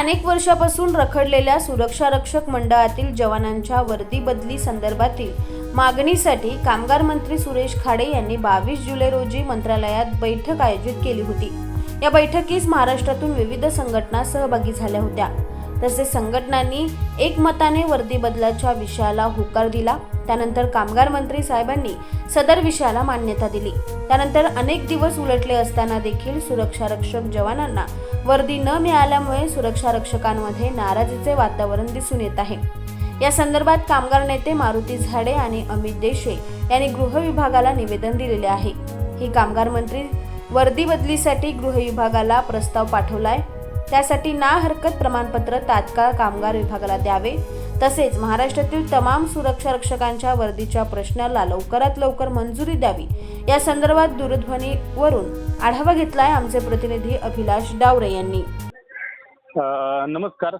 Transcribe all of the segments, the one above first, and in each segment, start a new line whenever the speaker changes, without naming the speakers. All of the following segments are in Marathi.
अनेक वर्षापासून रखडलेल्या सुरक्षा रक्षक मंडळातील जवानांच्या वर्दी बदली संदर्भातील मागणीसाठी कामगार मंत्री सुरेश खाडे यांनी बावीस जुलै रोजी मंत्रालयात बैठक आयोजित केली होती. या बैठकीस महाराष्ट्रातून विविध संघटना सहभागी झाल्या होत्या. तसेच संघटनांनी एकमताने वर्दी बदलाच्या विषयाला होकार दिला. त्यानंतर कामगार मंत्री साहेबांनी सदर विषयाला मान्यता दिली. त्यानंतर अनेक दिवस उलटले असताना देखील सुरक्षा रक्षक जवानांना वर्दी न मिळाल्यामुळे सुरक्षा रक्षकांमध्ये नाराजीचे वातावरण दिसून येत आहे. या संदर्भात कामगार नेते मारुती झाडे आणि अमित देशे यांनी गृह विभागाला निवेदन दिलेले आहे. ही कामगार मंत्री वर्दी बदलीसाठी गृह विभागाला प्रस्ताव पाठवलाय. त्यासाठी ना हरकत प्रमाणपत्र तात्काळ कामगार विभागाला द्यावे. तसेच महाराष्ट्रातील तमाम सुरक्षा रक्षकांच्या वर्दीच्या प्रश्नाला लवकरात लवकर मंजुरी द्यावी. या संदर्भात दूरध्वनीवरून आढावा घेतलाय आमचे प्रतिनिधी अभिलाष डावरे यांनी.
नमस्कार.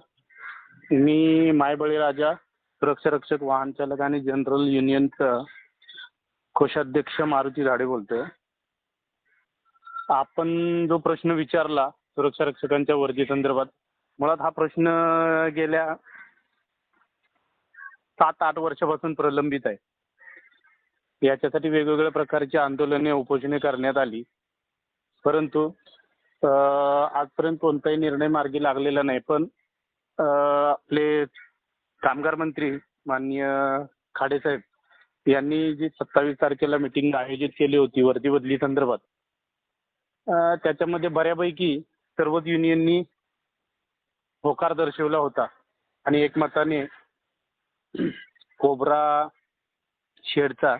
मी मायबळी राजा सुरक्षा रक्षक वाहन चालक आणि जनरल युनियनचं कोषाध्यक्ष मारुती झाडे बोलतोय. आपण जो प्रश्न विचारला सुरक्षा रक्षकांच्या वर्दी संदर्भात. मुळात हा प्रश्न गेल्या सात आठ वर्षापासून प्रलंबित आहे. याच्यासाठी वेगवेगळ्या प्रकारची आंदोलने उपोषणे करण्यात आली. परंतु आजपर्यंत कोणताही निर्णय मार्गी लागलेला नाही. पण आपले कामगार मंत्री माननीय खाडेसाहेब यांनी जी सत्तावीस तारखेला मिटिंग आयोजित केली होती वर्दी बदली संदर्भात त्याच्यामध्ये बऱ्यापैकी सर्वच युनियननी होकार दर्शवला होता. आणि एकमताने कोबरा शेडचा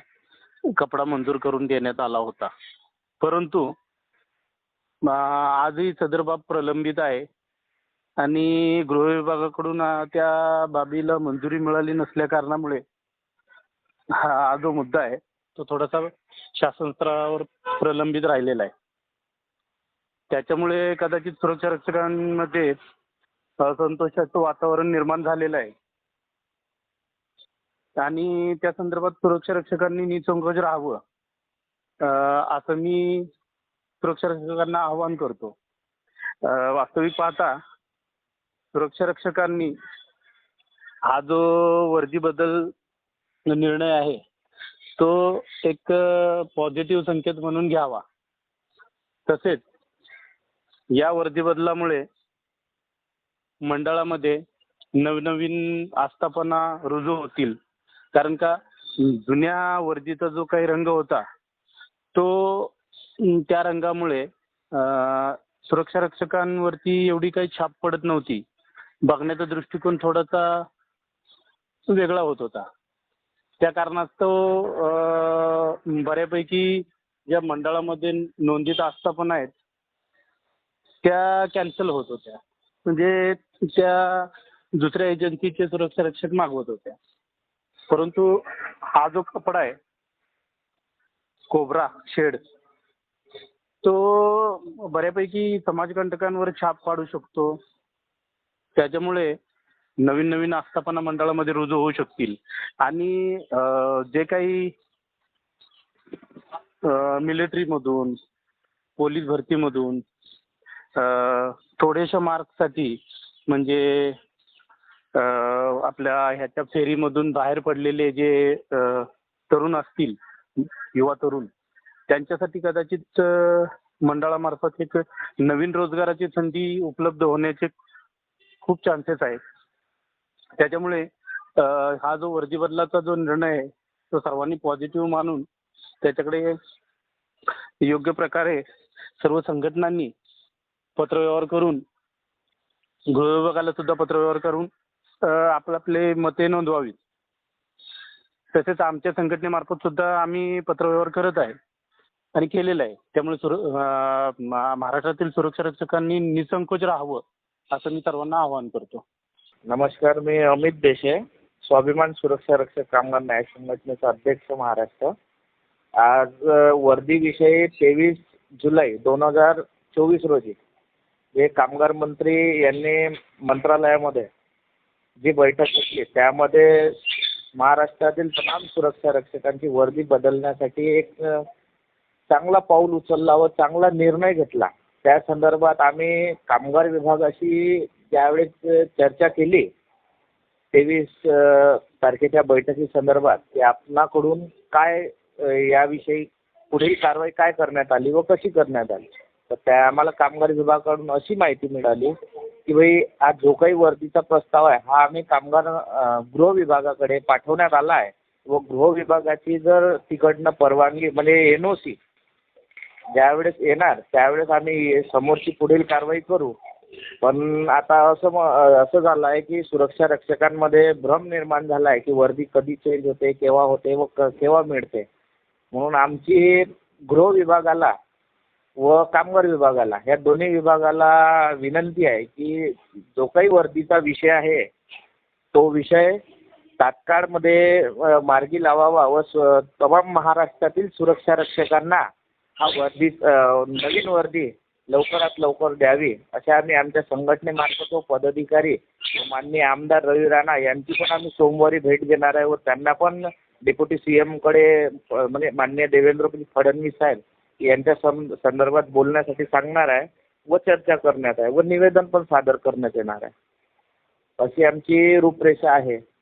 कपडा मंजूर करून देण्यात आला होता. परंतु आजही सदर बाब प्रलंबित आहे. आणि गृह विभागाकडून त्या बाबीला मंजुरी मिळाली नसल्या कारणामुळे हा हा जो मुद्दा आहे तो थोडासा शासन स्तरावर प्रलंबित राहिलेला आहे. त्याच्यामुळे कदाचित सुरक्षा रक्षकांमध्ये असंतोषाचं वातावरण निर्माण झालेलं आहे. आणि त्या संदर्भात सुरक्षा रक्षकांनी निसंकोच राहावं. असं मी सुरक्षा रक्षकांना आवाहन करतो. वास्तविक पाहता सुरक्षा रक्षकांनी हा जो वर्दी बदल निर्णय आहे तो एक पॉझिटिव्ह संकेत म्हणून घ्यावा. तसेच या वर्दी बदलामुळे मंडळामध्ये नवनवीन आस्थापना रुजू होतील. कारण का जुन्या वर्दीचा जो काही रंग होता तो त्या रंगामुळे सुरक्षा रक्षकांवरती एवढी काही छाप पडत नव्हती. बघण्याचा दृष्टिकोन थोडासा वेगळा होत होता. त्या कारणास्तव बऱ्यापैकी ज्या मंडळामध्ये नोंदीत आस्थापना आहेत त्या कॅन्सल होत होत्या. म्हणजे त्या दुसऱ्या एजन्सीचे सुरक्षा रक्षक मागवत होत्या. परंतु हा जो कपडा आहे कोबरा शेड तो बऱ्यापैकी समाजकंटकांवर छाप पाडू शकतो. त्याच्यामुळे नवीन नवीन आस्थापना मंडळामध्ये रुजू होऊ शकतील. आणि जे काही मिलिटरीमधून पोलीस भरतीमधून अं, थोड्याशा मार्क्ससाठी म्हणजे आपल्या ह्याच्या फेरीमधून बाहेर पडलेले जे तरुण असतील युवा तरुण त्यांच्यासाठी कदाचित मंडळामार्फत एक नवीन रोजगाराची संधी उपलब्ध होण्याचे खूप चान्सेस आहेत. त्याच्यामुळे हा जो वर्दी बदलाचा जो निर्णय आहे तो सर्वांनी पॉझिटिव्ह मानून त्याच्याकडे योग्य प्रकारे सर्व संघटनांनी पत्रव्यवहार करून गृहविभागाला सुद्धा पत्रव्यवहार करून अं, आपले मते नोंदवावीत. तसेच आमच्या संघटनेमार्फत सुद्धा आम्ही पत्रव्यवहार करत आहे आणि केलेलं आहे. त्यामुळे महाराष्ट्रातील सुरक्षा रक्षकांनी निसंकोच राहावं असं मी सर्वांना आवाहन करतो.
नमस्कार मी अमित देशे स्वाभिमान सुरक्षा रक्षक कामगार न्याय संघटनेचा अध्यक्ष महाराष्ट्र. आज वर्दी वर्दीविषयी तेवीस जुलै दोन हजार चोवीस रोजी जे कामगार मंत्री यांनी मंत्रालयामध्ये जी बैठक घेतली त्यामध्ये महाराष्ट्रातील तमाम सुरक्षा रक्षकांची वर्दी बदलण्यासाठी एक चांगला पाऊल उचलला व चांगला निर्णय घेतला. त्या संदर्भात आम्ही कामगार विभागाशी ज्यावेळेस चर्चा केली तेवीस तारखेच्या बैठकी संदर्भात की आपणाकडून काय याविषयी पुढील कारवाई काय करण्यात आली व कशी करण्यात आली? तर त्या आम्हाला कामगार विभागाकडून अशी माहिती मिळाली की भाई आज जो काही वर्दीचा प्रस्ताव आहे हा आम्ही कामगार गृह विभागाकडे पाठवण्यात आला आहे. व गृह विभागाची जर तिकडनं परवानगी म्हणजे एन ओ सी ज्यावेळेस येणार त्यावेळेस आम्ही समोरची पुढील कारवाई करू. पण आता असं असं झालं आहे की सुरक्षा रक्षकांमध्ये भ्रम निर्माण झाला आहे की वर्दी कधी चेंज होते केव्हा होते व क- केव्हा मिळते. म्हणून आमची गृह विभागाला व कामगार विभागाला या दोन्ही विभागाला विनंती आहे की जो काही वर्दीचा विषय आहे तो विषय तात्काळमध्ये मार्गी लावावा व स्व तमाम महाराष्ट्रातील सुरक्षा रक्षकांना हा वर्दी नवीन वर्दी लवकरात लवकर द्यावी अशा आम्ही आमच्या संघटनेमार्फत व पदाधिकारी व माननीय आमदार रवी राणा यांची पण आम्ही सोमवारी भेट घेणार आहे व त्यांना पण डेप्युटी सी एमकडे म्हणजे माननीय देवेंद्र फडणवीस साहेब यांच्या सं संदर्भात बोलण्यासाठी सांगणार आहे व चर्चा करण्यात आहे व निवेदन पण सादर करण्यात येणार आहे. अशी आमची रूपरेषा आहे.